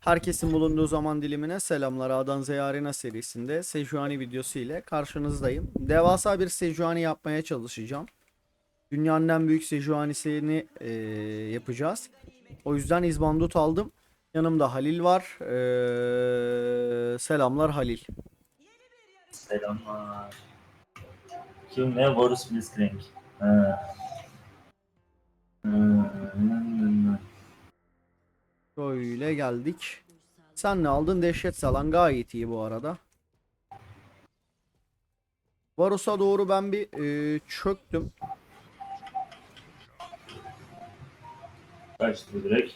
Herkesin bulunduğu zaman dilimine selamlar. A'dan Z'ye Arena serisinde Sejuani videosu ile karşınızdayım. Devasa bir Sejuani yapmaya çalışacağım. Dünyanın en büyük Sejuani'sini eee, yapacağız. O yüzden izbandut aldım. Yanımda Halil var. Eee, selamlar Halil. Selamlar. Kim ne? Boris Blitzcrank. Ha. Hmm. Şöyle geldik. Sen ne aldın? Dehşet salan gayet iyi bu arada. Varus'a doğru ben bir eee, çöktüm. Kaçtı direkt.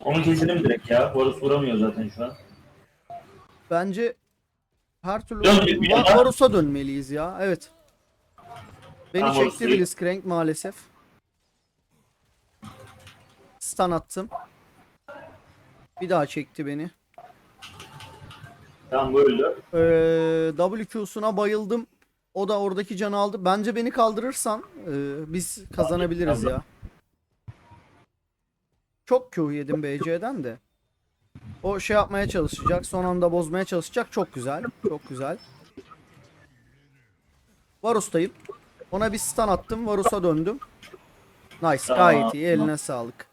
Onu keselim direkt ya. Boris vuramıyor zaten şu an. Bence her türlü Dön bir Va- yana. Varus'a dönmeliyiz ya. Evet. Beni çekti Varus'u- Blitzcrank maalesef. Stun attım. Bir daha çekti beni. Tam böyle. Ee, WQ'suna bayıldım. O da oradaki canı aldı. Bence beni kaldırırsan e, biz kazanabiliriz ya. Çok Q yedim BC'den de. O şey yapmaya çalışacak. Son anda bozmaya çalışacak. Çok güzel. Çok güzel. Varus'tayım. Ona bir stun attım. Varus'a döndüm. Nice. Tamam. Gayet iyi. Eline sağlık.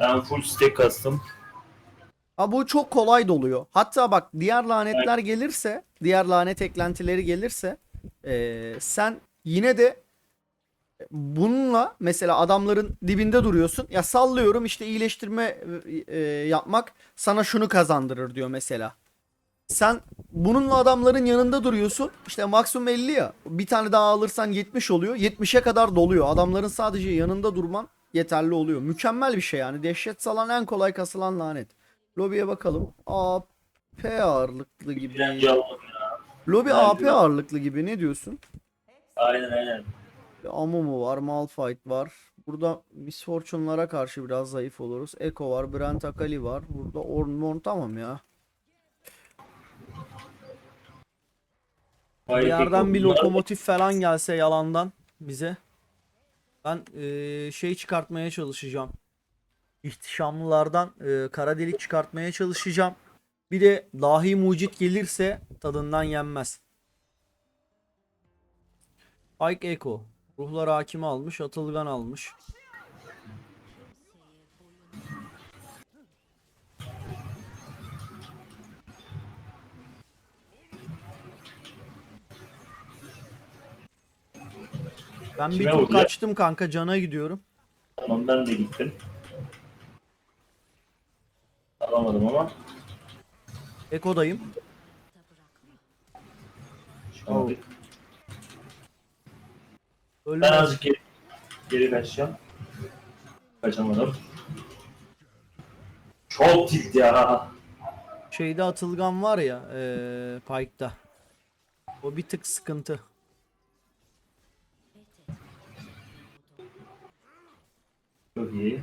Ben full stack kastım. Ha bu çok kolay doluyor. Hatta bak diğer lanetler gelirse, diğer lanet eklentileri gelirse eee, sen yine de bununla mesela adamların dibinde duruyorsun. Ya sallıyorum işte iyileştirme eee, yapmak sana şunu kazandırır diyor mesela. Sen bununla adamların yanında duruyorsun. İşte maksimum 50 ya. Bir tane daha alırsan 70 oluyor. 70'e kadar doluyor. Adamların sadece yanında durman yeterli oluyor. Mükemmel bir şey yani. Dehşet salan en kolay kasılan lanet. Lobiye bakalım. AP ağırlıklı gibi. Lobi AP ağırlıklı gibi. Ne diyorsun? Aynen aynen. Amumu var. Malphite var. Burada Miss Fortune'lara karşı biraz zayıf oluruz. Echo var. Brent Akali var. Burada Ornn Morn tamam ya. Bir yerden bir lokomotif falan gelse yalandan bize. Ben eee, şey çıkartmaya çalışacağım. İhtişamlılardan eee, kara delik çıkartmaya çalışacağım. Bir de dahi mucit gelirse tadından yenmez. Pike Echo. Ruhlar hakimi almış. Atılgan almış. Ben bir Kime tur kaçtım kanka. Cana gidiyorum. Tamam ben de gittim. Alamadım ama. Eko'dayım. Şu an bir- Ben Ölmez. azıcık geri, geri kaçacağım. Kaçamadım. Çok tilt ya. Şeyde Atılgan var ya eee Pike'da. O bir tık sıkıntı. Çok iyi.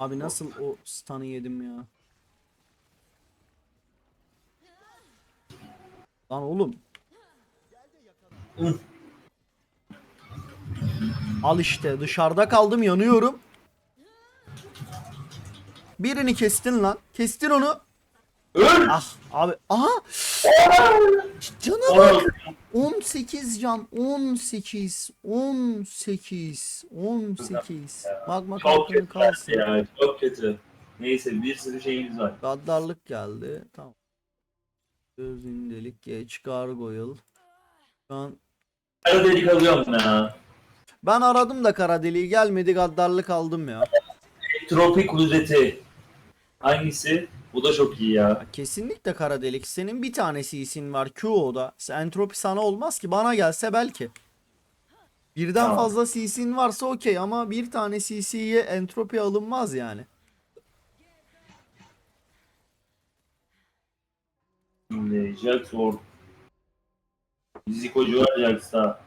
Abi nasıl o stun'ı yedim ya. Lan oğlum. Hı. Al işte dışarıda kaldım yanıyorum. Birini kestin lan. Kestin onu. Öl! Ah abi. Aha. Cana bak. 18 can. 18. 18. 18. Magma kötü kalsın. ya. Çok kötü. Neyse bir sürü şeyimiz var. Gaddarlık geldi. Tamam. Gözündelik geç gargoyle. Şu an Kara delik alıyorum ya. Ben aradım da kara deliği gelmedi gaddarlık aldım ya. Tropik uzeti. Hangisi? Bu da çok iyi ya. Kesinlikle kara delik. Senin bir tane CC'in var QO'da. Entropi sana olmaz ki. Bana gelse belki. Birden Tamam. fazla CC'in varsa okey ama bir tane CC'ye entropi alınmaz yani. Şimdi or. Zikocu var Jax'ta.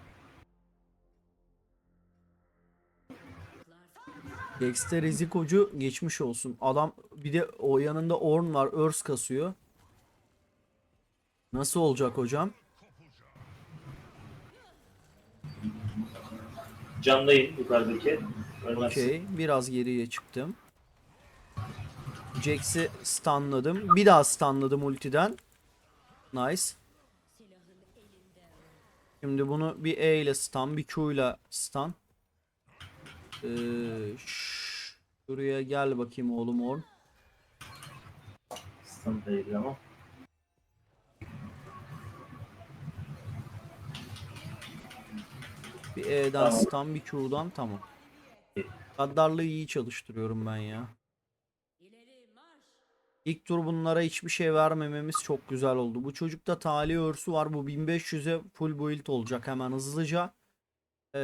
Dexter Rizikocu geçmiş olsun. Adam bir de o yanında Orn var. Örs kasıyor. Nasıl olacak hocam? Camdayım yukarıdaki. Okey. Biraz geriye çıktım. Jax'i stunladım. Bir daha stunladım ultiden. Nice. Şimdi bunu bir E ile stun, bir Q ile stun. Ee, şuraya gel bakayım oğlum oğlum. Sıkıntı değil ama. Bir E'den Tamam. stun, bir Q'dan tamam. Gaddarlığı iyi çalıştırıyorum ben ya. İlk tur bunlara hiçbir şey vermememiz çok güzel oldu. Bu çocukta tali örsü var. Bu 1500'e full build olacak hemen hızlıca. Ee,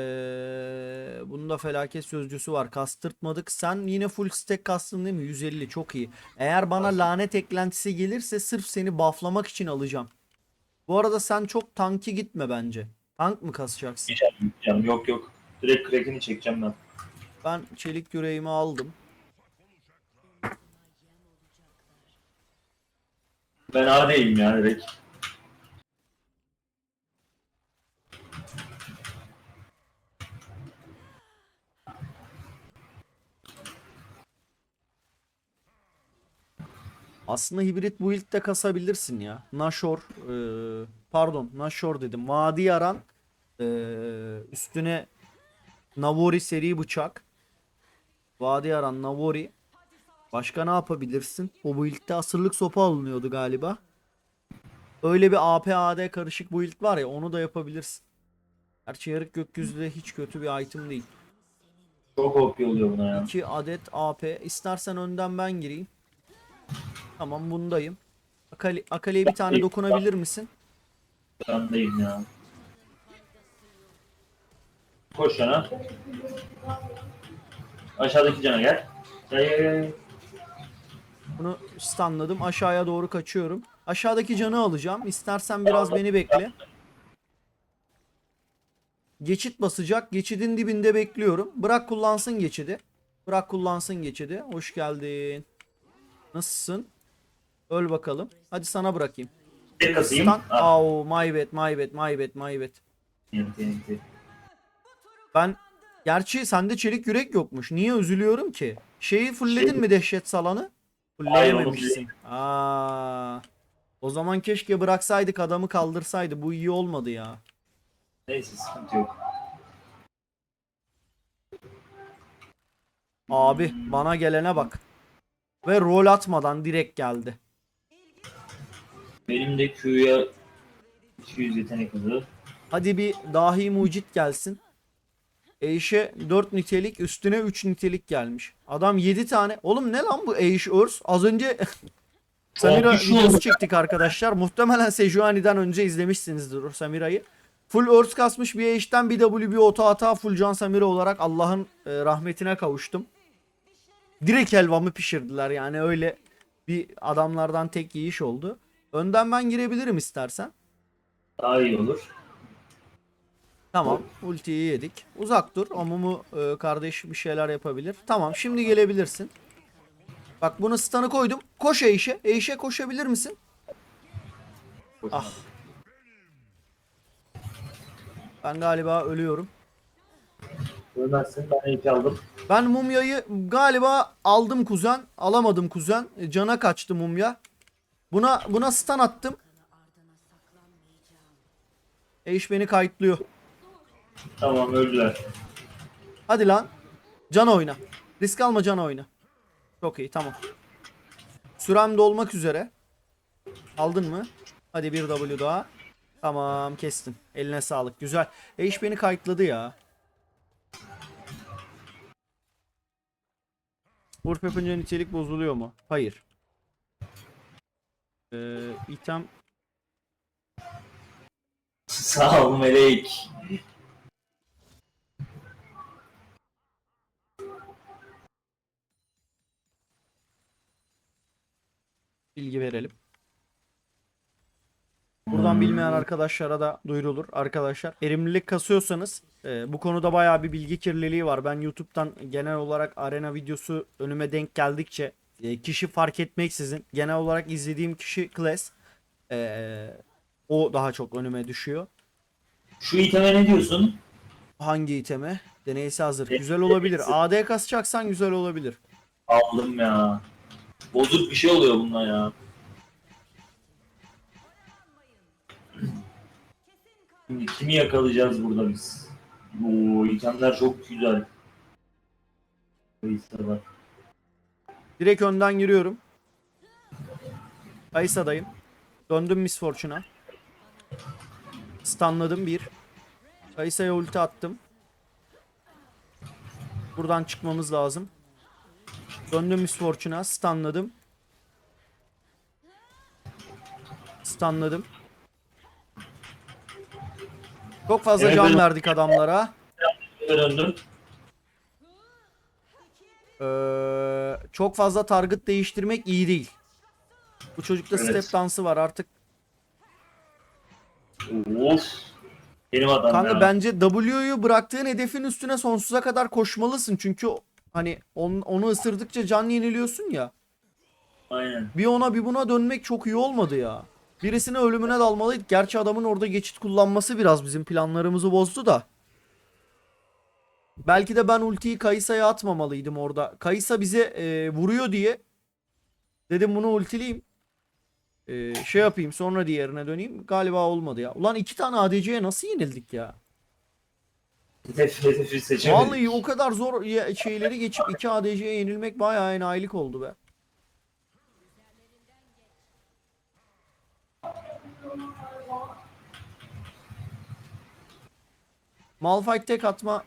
bunda felaket sözcüsü var. Kastırtmadık. Sen yine full stack kastın değil mi? 150 çok iyi. Eğer bana lanet eklentisi gelirse sırf seni bufflamak için alacağım. Bu arada sen çok tanki gitme bence. Tank mı kasacaksın? Geçeceğim, geçeceğim. Yok yok. Direkt crack'ini çekeceğim ben. Ben çelik yüreğimi aldım. Ben AD'yim ya direkt. Aslında hibrit build de kasabilirsin ya. Nashor, eee, pardon Nashor dedim. Vadi yaran eee, üstüne Navori seri bıçak. Vadi yaran Navori. Başka ne yapabilirsin? O build'de asırlık sopa alınıyordu galiba. Öyle bir AP AD karışık build var ya onu da yapabilirsin. Gerçi yarık gökyüzü de hiç kötü bir item değil. Çok OP oluyor buna ya. 2 adet AP. İstersen önden ben gireyim. Tamam bundayım. Akali, Akali'ye bir tane dokunabilir misin? Camdayım ya. Koş yana. Aşağıdaki cana gel. Gel gel gel. Bunu stunladım. Aşağıya doğru kaçıyorum. Aşağıdaki canı alacağım. İstersen biraz beni bekle. Geçit basacak. Geçidin dibinde bekliyorum. Bırak kullansın geçidi. Bırak kullansın geçidi. Hoş geldin. Nasılsın? Öl bakalım. Hadi sana bırakayım. Tek kasayım. Stun. Ah, Oh, my bad, my bad, my bad, my bad. yenti, yenti. Ben gerçi sende çelik yürek yokmuş. Niye üzülüyorum ki? Şeyi fullledin Şey- mi dehşet salanı? Fullleyememişsin. Aa. O zaman keşke bıraksaydık adamı kaldırsaydı. Bu iyi olmadı ya. Neyse sıkıntı yok. Abi bana gelene bak. Ve rol atmadan direkt geldi. Benim de Q'ya 200 yetenek hızı. Hadi bir dahi mucit gelsin. Eiş'e 4 nitelik üstüne 3 nitelik gelmiş. Adam 7 tane. Oğlum ne lan bu Eiş Örs? Az önce Samira videosu çektik arkadaşlar. Muhtemelen Sejuani'den önce izlemişsinizdir Samira'yı. Full Örs kasmış bir Eiş'ten bir W bir oto hata full Can Samira olarak Allah'ın e, rahmetine kavuştum. Direkt helvamı pişirdiler yani öyle bir adamlardan tek yiyiş oldu. Önden ben girebilirim istersen. Daha iyi olur. Tamam. Ultiyi yedik. Uzak dur. Amumu e, kardeş bir şeyler yapabilir. Tamam. Şimdi gelebilirsin. Bak bunu stun'ı koydum. Koş Eiş'e. Eiş'e koşabilir misin? Ah. Ben galiba ölüyorum. Ölmezsin ben ilk aldım. Ben mumyayı galiba aldım kuzen. Alamadım kuzen. Cana kaçtı mumya. Buna buna stun attım. Eiş beni kayıtlıyor. Tamam öldüler. Hadi lan. Can oyna. Risk alma can oyna. Çok iyi tamam. Sürem dolmak üzere. Aldın mı? Hadi bir W daha. Tamam kestin. Eline sağlık. Güzel. E iş beni kayıtladı ya. Vurp yapınca nitelik bozuluyor mu? Hayır. Ee, item Sağ ol melek. bilgi verelim. Buradan bilmeyen arkadaşlara da duyurulur. Arkadaşlar erimlilik kasıyorsanız e, bu konuda bayağı bir bilgi kirliliği var. Ben YouTube'dan genel olarak arena videosu önüme denk geldikçe e, kişi fark etmeksizin genel olarak izlediğim kişi Class e, o daha çok önüme düşüyor. Şu iteme ne diyorsun? Hangi iteme? Deneyse hazır. Güzel olabilir. AD kasacaksan güzel olabilir. Aldım ya. Bozuk bir şey oluyor bununla ya. Şimdi kimi yakalayacağız burada biz? Oo, itemler çok güzel. Neyse bak. Direkt önden giriyorum. Kayısa'dayım. Döndüm Miss Fortune'a. Stunladım bir. Kayısa'ya ulti attım. Buradan çıkmamız lazım. Döndüm Miss Fortune'a. Stunladım. Stunladım. Çok fazla can verdik adamlara. Döndüm. Ee, çok fazla target değiştirmek iyi değil. Bu çocukta Evet. step dansı var artık. Of. Benim adam Kanka ya. bence W'yu bıraktığın hedefin üstüne sonsuza kadar koşmalısın. Çünkü hani on- onu ısırdıkça can yeniliyorsun ya. Aynen. Bir ona bir buna dönmek çok iyi olmadı ya. Birisine ölümüne dalmalıydık. Gerçi adamın orada geçit kullanması biraz bizim planlarımızı bozdu da. Belki de ben ultiyi Kayısa'ya atmamalıydım orada. Kayısa bize e, vuruyor diye dedim bunu ultileyim. E, şey yapayım sonra diğerine döneyim. Galiba olmadı ya. Ulan iki tane ADC'ye nasıl yenildik ya? Hedef, hedefi seçemedik. Vallahi o kadar zor şeyleri geçip iki ADC'ye yenilmek bayağı enayilik oldu be. Malphite tek atma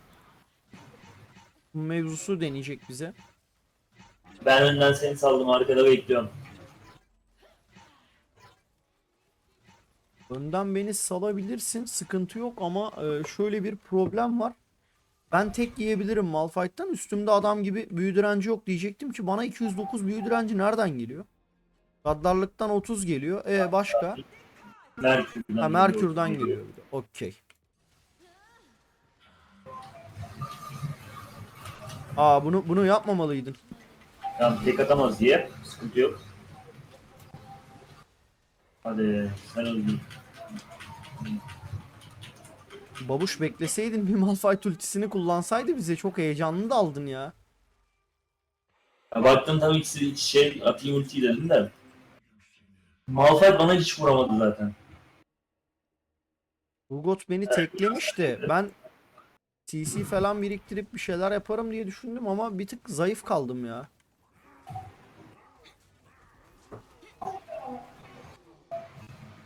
mevzusu deneyecek bize. Ben önden seni saldım arkada bekliyorum. Önden beni salabilirsin. Sıkıntı yok ama e, şöyle bir problem var. Ben tek yiyebilirim Malphite'tan. Üstümde adam gibi büyü direnci yok diyecektim ki bana 209 büyü direnci nereden geliyor? Gaddarlıktan 30 geliyor. E başka? Merkür'den. Ha Merkür'den geliyor. Okey. Aa bunu bunu yapmamalıydın. Tamam tek atamaz diye. Sıkıntı yok. Hadi sen öldün. Babuş bekleseydin bir Malphite ultisini kullansaydı bize çok heyecanlı da aldın ya. Ya baktım tabii iç şey atayım ultiyi dedim de. Malphite bana hiç vuramadı zaten. Urgot beni teklemişti. Ben CC falan biriktirip bir şeyler yaparım diye düşündüm ama bir tık zayıf kaldım ya.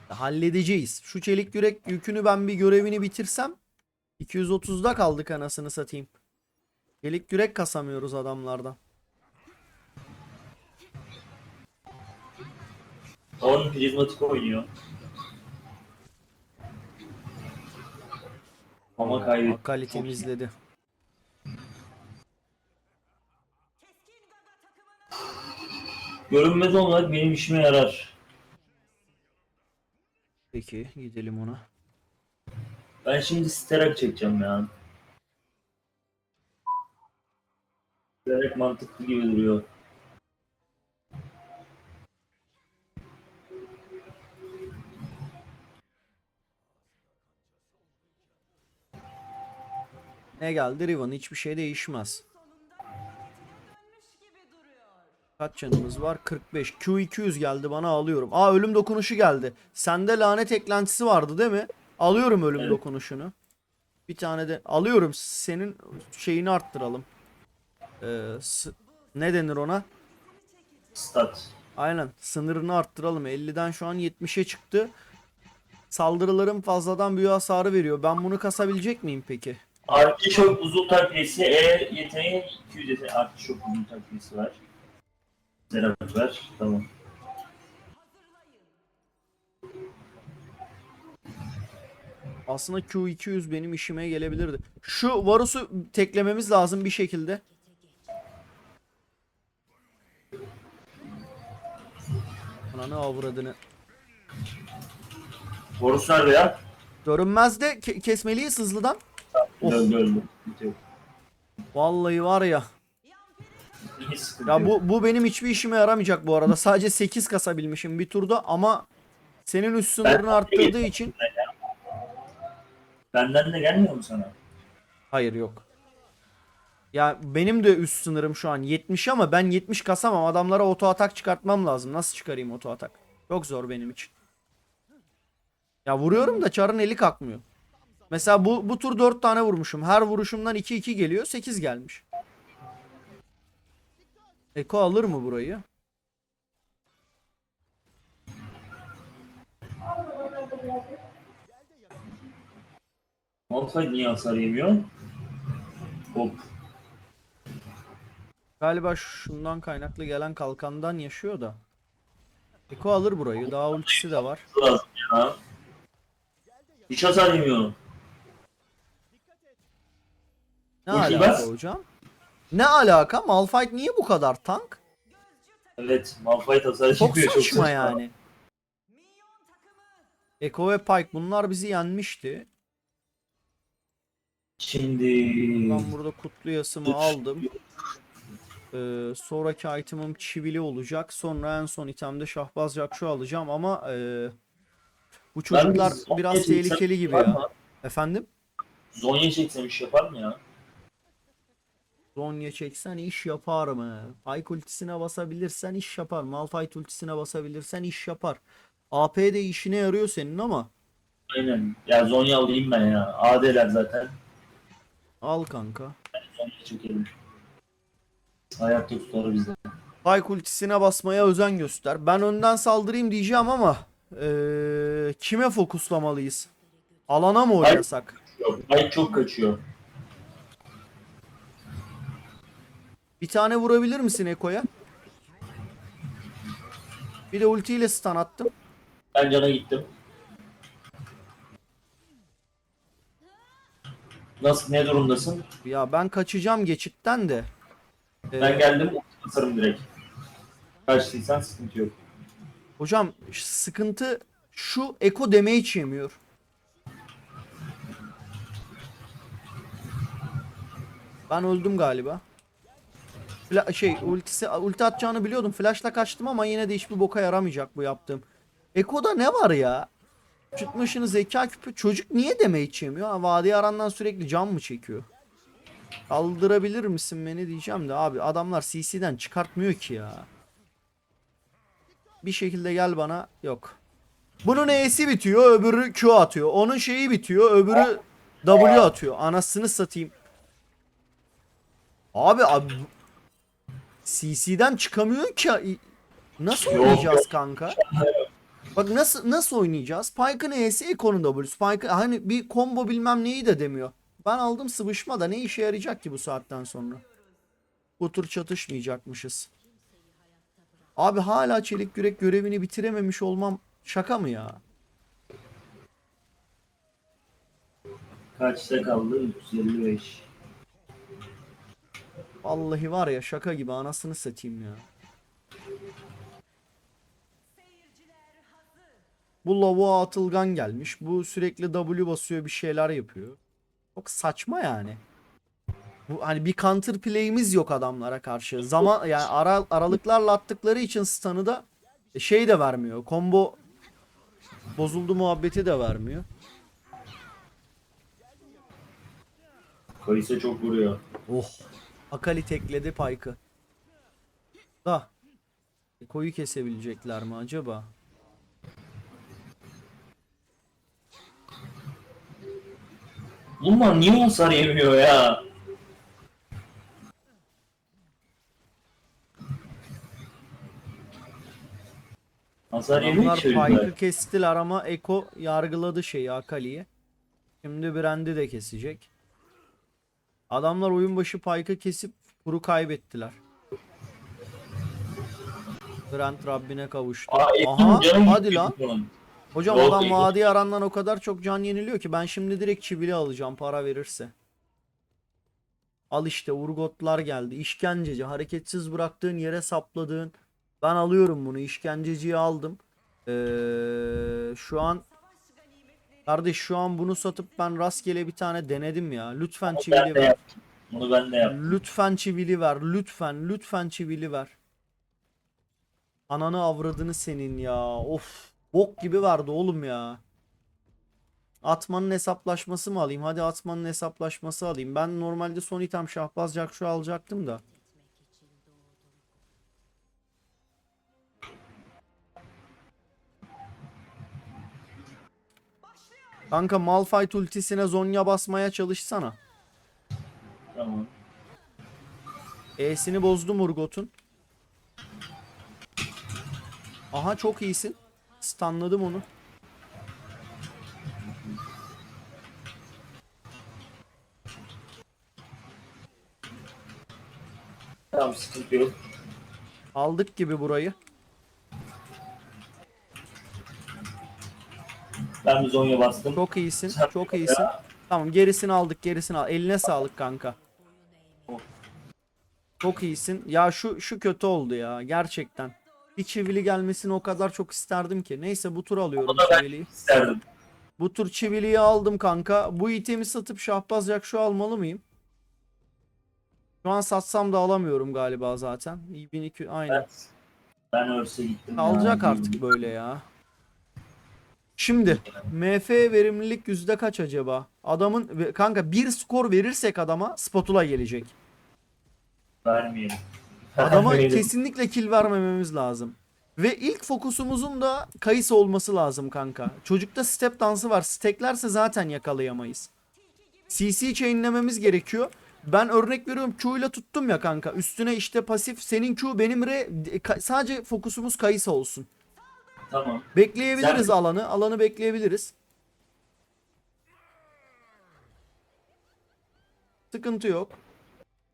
Halledeceğiz. Şu çelik yürek yükünü ben bir görevini bitirsem 230'da kaldık anasını satayım. Çelik yürek kasamıyoruz adamlardan. Orn prizmatik oynuyor. Ama kaybetti. Akali temizledi. Görünmez olmak benim işime yarar. Peki gidelim ona. Ben şimdi sterak çekeceğim ya. Sterak mantıklı gibi duruyor. Ne geldi Riven? Hiçbir şey değişmez. Kaç canımız var? 45. Q200 geldi bana alıyorum. Aa ölüm dokunuşu geldi. Sende lanet eklentisi vardı değil mi? Alıyorum ölüm Evet. dokunuşunu. Bir tane de alıyorum. Senin şeyini arttıralım. Ee, ne denir ona? Stat. Aynen. Sınırını arttıralım. 50'den şu an 70'e çıktı. Saldırılarım fazladan büyü hasarı veriyor. Ben bunu kasabilecek miyim peki? Artı çok uzun takviyesi. E yeteneği 200 yeteneği. Artı çok uzun takviyesi var. Sterak var. Tamam. Aslında Q200 benim işime gelebilirdi. Şu Varus'u teklememiz lazım bir şekilde. Ananı avradını. Horus nerede ya? Görünmez de ke- kesmeliyiz hızlıdan. Öldü. Vallahi var ya. Ya bu bu benim hiçbir işime yaramayacak bu arada. Sadece 8 kasabilmişim bir turda ama senin üst sınırını arttırdığı için Benden de gelmiyor mu sana? hayır yok. Ya benim de üst sınırım şu an 70 ama ben 70 kasamam. Adamlara oto atak çıkartmam lazım. Nasıl çıkarayım oto atak? Çok zor benim için. Ya vuruyorum da çarın eli kalkmıyor. Mesela bu, bu tur 4 tane vurmuşum. Her vuruşumdan 2-2 geliyor. 8 gelmiş. Eko alır mı burayı? Malphite niye hasar yemiyor? Hop. Galiba şundan kaynaklı gelen kalkandan yaşıyor da. Eko alır burayı. Daha ultisi de var. Hiç hasar yemiyor. Ne Ulti alaka bas. hocam? Ne alaka? Malphite niye bu kadar tank? Evet, Malphite hasar Çok yemiyor. saçma yani. Eko ve Pyke bunlar bizi yenmişti. Şimdi... Ben burada kutlu yasımı aldım. Ee, sonraki itemim çivili olacak. Sonra en son itemde şahbaz jakşu alacağım ama e, bu çocuklar biraz tehlikeli gibi ya. Efendim? Zonya çeksem iş yapar mı ya? Zonya çeksen iş yapar mı? Pyke ultisine basabilirsen iş yapar. Malphite ultisine basabilirsen iş yapar. AP de işine yarıyor senin ama Aynen. Ya Zonya alayım ben ya. AD'ler zaten. al kanka. Zonya çekelim. Hayatta tutar bizde. Pyke ultisine basmaya özen göster. Ben önden saldırayım diyeceğim ama eee, kime fokuslamalıyız? Alana mı oynasak? Ay çok kaçıyor. Bir tane vurabilir misin Eko'ya? Bir de ultiyle stun attım. Ben cana gittim. Nasıl ne durumdasın? Ya ben kaçacağım geçitten de. Eee, Ben geldim basarım direkt. Kaçtıysan sıkıntı yok. hocam ş- sıkıntı şu Eko damage yemiyor. Ben öldüm galiba. Fla- şey ultisi ulti atacağını biliyordum. Flash'la kaçtım ama yine de hiçbir boka yaramayacak bu yaptığım. Eko'da ne var ya? Çıkmışını zeka küpü. Çocuk niye damage yemiyor? Ha, Vadi arandan sürekli can mı çekiyor? Kaldırabilir misin beni diyeceğim de abi adamlar CC'den çıkartmıyor ki ya. Bir şekilde gel bana. Yok. Bunun E'si bitiyor, öbürü Q atıyor. Onun şeyi bitiyor, öbürü W atıyor. Anasını satayım. Abi abi CC'den çıkamıyor ki. Nasıl oynayacağız kanka? Bak nasıl nasıl oynayacağız? Pike'ın E'si Eko'nun W'su. Spike hani bir combo bilmem neyi de demiyor. Ben aldım sıvışma da ne işe yarayacak ki bu saatten sonra? Bu tur çatışmayacakmışız. Abi hala çelik yürek görevini bitirememiş olmam şaka mı ya? Kaçta kaldı? 355. Vallahi var ya şaka gibi anasını satayım ya. Bu lavuğa atılgan gelmiş. Bu sürekli W basıyor bir şeyler yapıyor. Çok saçma yani. Bu hani bir counter play'imiz yok adamlara karşı. Zaman yani ara, aralıklarla attıkları için stun'ı da şey de vermiyor. Combo bozuldu muhabbeti de vermiyor. Kayısı çok vuruyor. Oh. Akali tekledi Pike'ı. Da. Koyu kesebilecekler mi acaba? Bunlar niye hasar yemiyor ya? Hasar yemiyor çocuklar. Pike'ı kestiler ama Eko yargıladı şeyi Akali'yi. Şimdi Brand'i de kesecek. Adamlar oyun başı Pike'ı kesip kuru kaybettiler. Brand Rabbine kavuştu. Aa, Aha hadi lan. Hocam Yok, adam vadi arandan o kadar çok can yeniliyor ki ben şimdi direkt çivili alacağım para verirse. Al işte Urgotlar geldi. İşkenceci. Hareketsiz bıraktığın yere sapladığın. Ben alıyorum bunu. İşkenceciyi aldım. Ee, şu an Kardeş şu an bunu satıp ben rastgele bir tane denedim ya. Lütfen Ben çivili de ver. yaptım. Bunu ben de yaptım. Lütfen çivili ver. Lütfen. Lütfen çivili ver. Ananı avradını senin ya. Of. Bok gibi verdi oğlum ya. Atmanın hesaplaşması mı alayım? Hadi atmanın hesaplaşması alayım. Ben normalde son item şahbaz Jakşu alacaktım da. Kanka Malphite ultisine Zonya basmaya çalışsana. Tamam. E'sini bozdum Urgot'un. Aha çok iyisin. Stunladım onu. Tamam sıkıntı yok. Aldık gibi burayı. Ben bir zonya bastım. Çok iyisin. Çok iyisin. Tamam gerisini aldık gerisini al. Eline sağlık kanka. Çok iyisin. Ya şu şu kötü oldu ya gerçekten. Bir çivili gelmesini o kadar çok isterdim ki. Neyse bu tur alıyorum O da ben çiviliyi. isterdim. Bu tur çiviliyi aldım kanka. Bu itemi satıp şahbaz yakşu almalı mıyım? Şu an satsam da alamıyorum galiba zaten. 1200 aynen. Ben, ben örse gittim. ya. Alacak artık böyle ya. Şimdi MF verimlilik yüzde kaç acaba? Adamın kanka bir skor verirsek adama spatula gelecek. Vermeyelim. Adama kesinlikle kill vermememiz lazım. Ve ilk fokusumuzun da kayısı olması lazım kanka. Çocukta step dansı var. Steklerse zaten yakalayamayız. CC chainlememiz gerekiyor. Ben örnek veriyorum Q ile tuttum ya kanka. Üstüne işte pasif senin Q benim R. Sadece fokusumuz kayısı olsun. Tamam. Bekleyebiliriz Sen- alanı. Alanı bekleyebiliriz. Sıkıntı yok.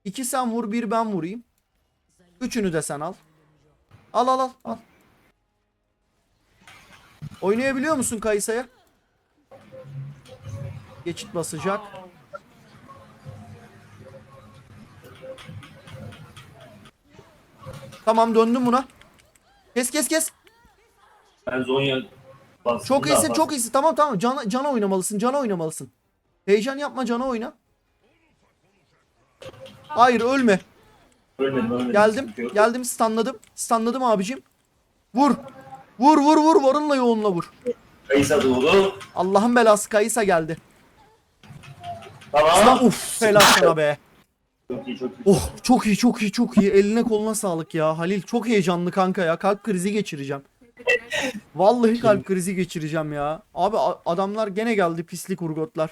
İki sen vur bir ben vurayım. Üçünü de sen al. Al al al al. Oynayabiliyor musun Kayısa'ya? Geçit basacak. Tamam döndüm buna. Kes kes kes. Ben zonya bastım. Çok da iyisin çok iyisin. Tamam tamam. Cana, cana oynamalısın. Cana oynamalısın. Heyecan yapma cana oyna. Hayır ölme. Ölmedim ölmedim. Geldim. Sıkıntı yok. Geldim stunladım. Stunladım abicim. Vur. Vur vur vur. Varınla yoğunla vur. Kayısa doğru. Allah'ın belası Kayısa geldi. Tamam. Lan uf helal sana be. Çok iyi çok iyi. Oh çok iyi çok iyi çok iyi. Eline koluna sağlık ya. Halil çok heyecanlı kanka ya. Kalp krizi geçireceğim. Vallahi kalp krizi geçireceğim ya. Abi adamlar gene geldi pislik urgotlar.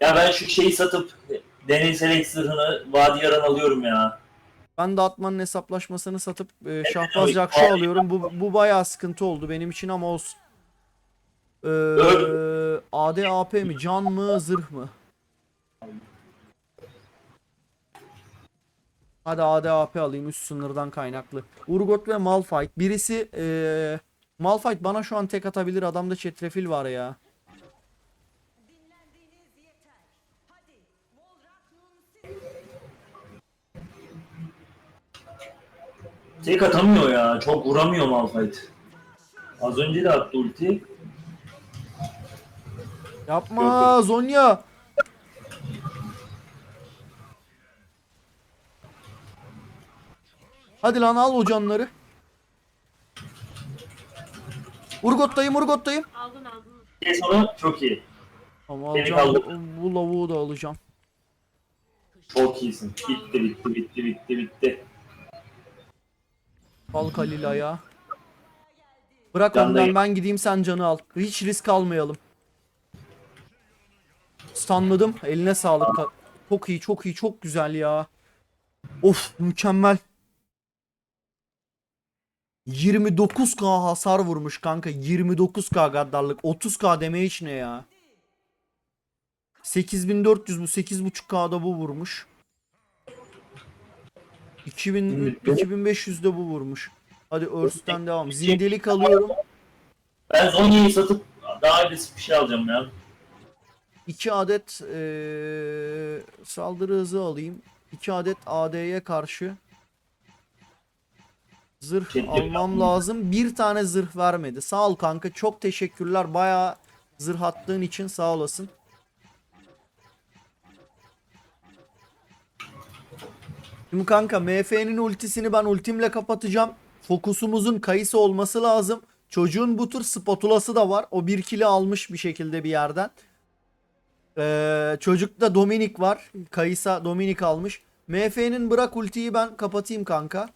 Ya ben şu şeyi satıp deneysel eksirını vadi yaran alıyorum ya. Ben de Atman'ın hesaplaşmasını satıp e, Şahbaz. Jakşu alıyorum. Bu, bu bayağı sıkıntı oldu benim için ama olsun. Ee, AD AP mi? Can mı? Zırh mı? Hadi AD AP alayım üst sınırdan kaynaklı. Urgot ve Malphite. Birisi e, Malphite bana şu an tek atabilir. Adamda çetrefil var ya. Tek atamıyor ya. Çok vuramıyor Malphite. Az önce de attı ulti. Yapma Zonya. Hadi lan al o canları. Urgot'tayım Urgot'tayım. Aldın aldın. Kes onu çok iyi. Tamam Beni alacağım. Bu, lavuğu da alacağım. Çok iyisin. Bitti bitti bitti bitti bitti. Al Halil ayağı. Bırak Candayım. önden ben gideyim sen canı al. Hiç risk almayalım. Stunladım. Eline sağlık. Çok iyi çok iyi çok güzel ya. Of mükemmel. 29k hasar vurmuş kanka. 29k gaddarlık. 30k damage ne ya? 8400 bu 8.5k'da bu vurmuş. 2000 2500 de bu vurmuş. Hadi Earth'ten devam. Zindelik alıyorum. Ben Zonya'yı satıp daha agresif bir şey alacağım ya. 2 adet eee, saldırı hızı alayım. 2 adet AD'ye karşı zırh Çektim. almam lazım. Bir tane zırh vermedi. Sağ ol kanka. Çok teşekkürler. Bayağı zırh attığın için sağ olasın. Şimdi kanka MF'nin ultisini ben ultimle kapatacağım. Fokusumuzun kayısı olması lazım. Çocuğun bu tür spatulası da var. O bir kili almış bir şekilde bir yerden. Ee, çocukta Dominik var. Kayısa Dominik almış. MF'nin bırak ultiyi ben kapatayım kanka.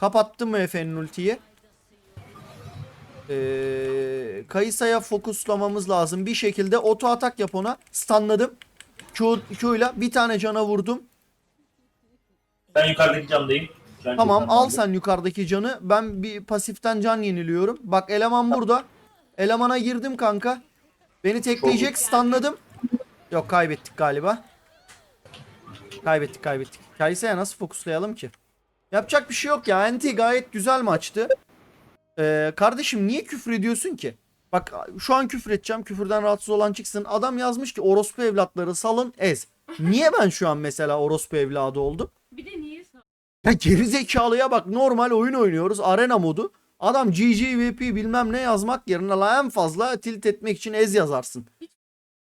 Kapattım MF'nin ultiyi. Ee, Kayısa'ya fokuslamamız lazım. Bir şekilde oto atak yap ona. Stunladım. Q, Q'yla bir tane cana vurdum. Ben yukarıdaki camdayım. Şu an Tamam al aldım. sen yukarıdaki canı. Ben bir pasiften can yeniliyorum. Bak eleman burada. Elemana girdim kanka. Beni tekleyecek stunladım. Yok kaybettik galiba. Kaybettik kaybettik. Kaysa'ya nasıl fokuslayalım ki? Yapacak bir şey yok ya. Anti gayet güzel maçtı. Ee, kardeşim niye küfür ediyorsun ki? Bak şu an küfür edeceğim. Küfürden rahatsız olan çıksın. Adam yazmış ki orospu evlatları salın ez. Niye ben şu an mesela orospu evladı oldum? Bir de niye sor- Ya geri zekalıya bak normal oyun oynuyoruz arena modu. Adam GGVP bilmem ne yazmak yerine la en fazla tilt etmek için ez yazarsın.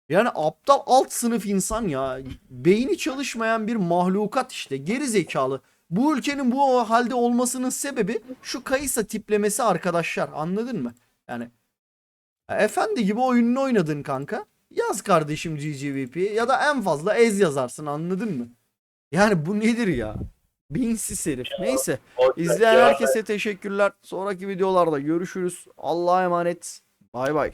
Yani aptal alt sınıf insan ya. Beyni çalışmayan bir mahlukat işte. Geri zekalı. Bu ülkenin bu halde olmasının sebebi şu Kayısa tiplemesi arkadaşlar. Anladın mı? Yani ya efendi gibi oyununu oynadın kanka. Yaz kardeşim GGVP ya da en fazla ez yazarsın anladın mı? Yani bu nedir ya? Beyinsiz herif. Neyse. İzleyen herkese teşekkürler. Sonraki videolarda görüşürüz. Allah'a emanet. Bay bay.